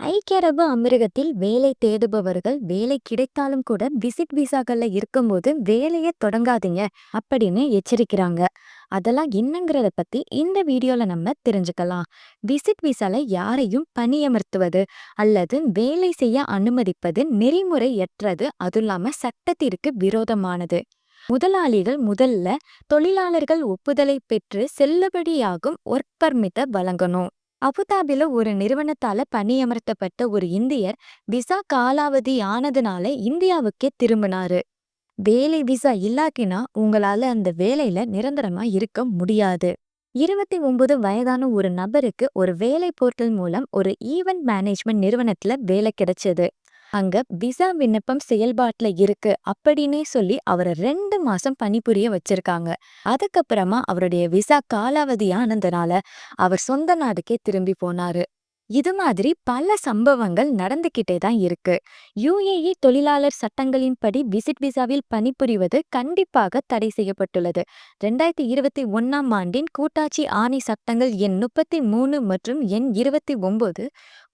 ஐக்கிய அரபு அமிரகத்தில் வேலை தேடுபவர்கள் வேலை கிடைத்தாலும் கூட விசிட் விசாக்கள்ல இருக்கும்போது வேலையை தொடங்காதீங்க அப்படின்னு எச்சரிக்கிறாங்க. அதெல்லாம் என்னங்கிறத பத்தி இந்த வீடியோல நம்ம தெரிஞ்சுக்கலாம். விசிட் விசால யாரையும் பணியமர்த்துவது அல்லது வேலை செய்ய அனுமதிப்பது நெறிமுறையற்றது அதுவும் இல்லாம சட்டத்திற்கு விரோதமானது. முதலாளிகள் முதல்ல தொழிலாளர்கள் ஒப்புதலை பெற்று செல்லுபடியாகும் ஒர்க் பர்மிட்டை வழங்கணும். அபுதாபில ஒரு நிறுவனத்தால பணியமர்த்தப்பட்ட ஒரு இந்தியர் விசா காலாவதி ஆனதுனால இந்தியாவுக்கே திரும்பினாரு. வேலை விசா இல்லாக்கினா உங்களால அந்த வேலையில நிரந்தரமா இருக்க முடியாது. இருபத்தி ஒன்பது வயதான ஒரு நபருக்கு ஒரு வேலை போர்ட்டல் மூலம் ஒரு ஈவெண்ட் மேனேஜ்மெண்ட் நிறுவனத்துல வேலை கிடைச்சது. அங்க விசா விண்ணப்பம் செயல்பாட்டுல இருக்கு அப்படின்னே சொல்லி அவரை ரெண்டு மாசம் பணிபுரிய வச்சிருக்காங்க. அதுக்கப்புறமா அவருடைய விசா காலாவதி ஆனதுனால அவர் சொந்த நாடுக்கே திரும்பி போனாரு. இது மாதிரி பல சம்பவங்கள் நடந்துகிட்டே தான் இருக்கு. யுஏஇ தொழிலாளர் சட்டங்களின்படி விசிட் விசாவில் பணிபுரிவது கண்டிப்பாக தடை செய்யப்பட்டுள்ளது. ரெண்டாயிரத்தி இருபத்தி ஒன்னாம் ஆண்டின் கூட்டாட்சி ஆணை சட்டங்கள் எண் முப்பத்தி மூணு மற்றும் எண் இருபத்தி ஒன்பது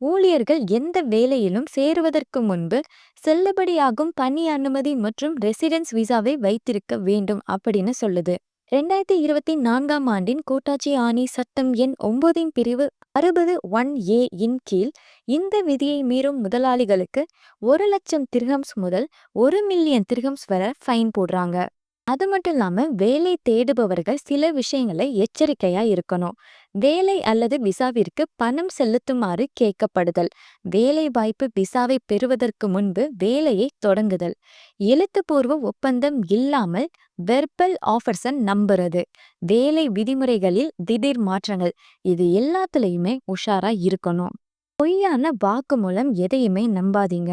ஊழியர்கள் எந்த வேலையிலும் சேருவதற்கு முன்பு செல்லுபடியாகும் பணி அனுமதி மற்றும் ரெசிடென்ஸ் விசாவை வைத்திருக்க வேண்டும் அப்படின்னு சொல்லுது. ரெண்டாயிரத்தி இருபத்தி நான்காம் ஆண்டின் கூட்டாட்சி ஆணை சட்டம் எண் ஒன்பதின் பிரிவு அறுபது ஒன் ஏ இன் கீழ் இந்த விதியை மீறும் முதலாளிகளுக்கு ஒரு லட்சம் திர்ஹம்ஸ் முதல் ஒரு மில்லியன் திர்ஹம்ஸ் வரை ஃபைன் போடுறாங்க. அது மட்டும் இல்லாம வேலை தேடுபவர்கள் சில விஷயங்களை எச்சரிக்கையா இருக்கணும். வேலை அல்லது விசாவிற்கு பணம் செலுத்துமாறு கேட்கப்படுதல். வேலை வாய்ப்பு விசாவை பெறுவதற்கு முன்பு வேலையை தொடங்குதல். எழுத்துப்பூர்வ ஒப்பந்தம் இல்லாமல் வெர்பல் ஆஃபர்ஸை நம்புறது. வேலை விதிமுறைகளில் திடீர் மாற்றங்கள். இது எல்லாத்துலயுமே உஷாரா இருக்கணும். பொய்யான வாக்குமூலம் எதையுமே நம்பாதீங்க.